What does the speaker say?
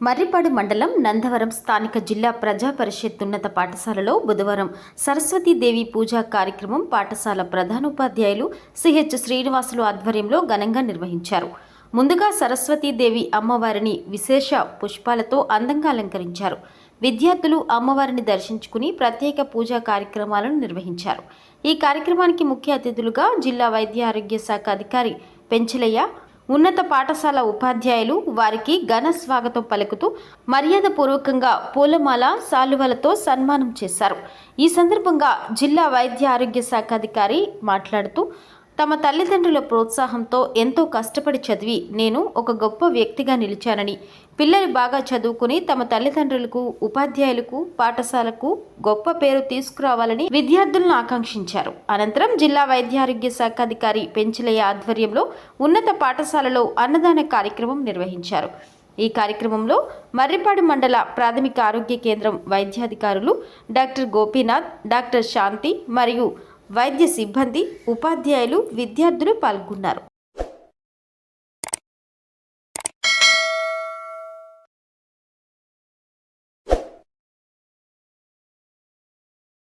మర్రిపాడు మండలం నందవరం స్థానిక జిల్లా ప్రజా పరిషత్ ఉన్నత పాఠశాలలో బుధవారం సరస్వతీదేవి పూజా కార్యక్రమం పాఠశాల ప్రధానోపాధ్యాయులు సిహెచ్ శ్రీనివాసులు ఆధ్వర్యంలో ఘనంగా నిర్వహించారు. ముందుగా సరస్వతీదేవి అమ్మవారిని విశేష పుష్పాలతో అందంగా అలంకరించారు. విద్యార్థులు అమ్మవారిని దర్శించుకుని ప్రత్యేక పూజా కార్యక్రమాలను నిర్వహించారు. ఈ కార్యక్రమానికి ముఖ్య అతిథులుగా జిల్లా వైద్య ఆరోగ్య శాఖ అధికారి పెంచలయ్య ఉన్నత పాఠశాల ఉపాధ్యాయులు వారికి ఘన స్వాగతం పలుకుతూ మర్యాదపూర్వకంగా పూలమాల శాలువలతో సన్మానం చేశారు. ఈ సందర్భంగా జిల్లా వైద్య ఆరోగ్య శాఖ అధికారి మాట్లాడుతూ తమ తల్లిదండ్రుల ప్రోత్సాహంతో ఎంతో కష్టపడి చదివి నేను ఒక గొప్ప వ్యక్తిగా నిలిచానని పిల్లలు బాగా చదువుకుని తమ తల్లిదండ్రులకు ఉపాధ్యాయులకు పాఠశాలకు గొప్ప పేరు తీసుకురావాలని విద్యార్థులను ఆకాంక్షించారు. అనంతరం జిల్లా వైద్యారోగ్య శాఖ అధికారి పెంచలయ్య ఆధ్వర్యంలో ఉన్నత పాఠశాలలో అన్నదాన కార్యక్రమం నిర్వహించారు. ఈ కార్యక్రమంలో మర్రిపాడు మండల ప్రాథమిక ఆరోగ్య కేంద్రం వైద్యాధికారులు డాక్టర్ గోపీనాథ్ డాక్టర్ శాంతి మరియు వైద్య సిబ్బంది ఉపాధ్యాయులు విద్యార్థులు పాల్గొన్నారు.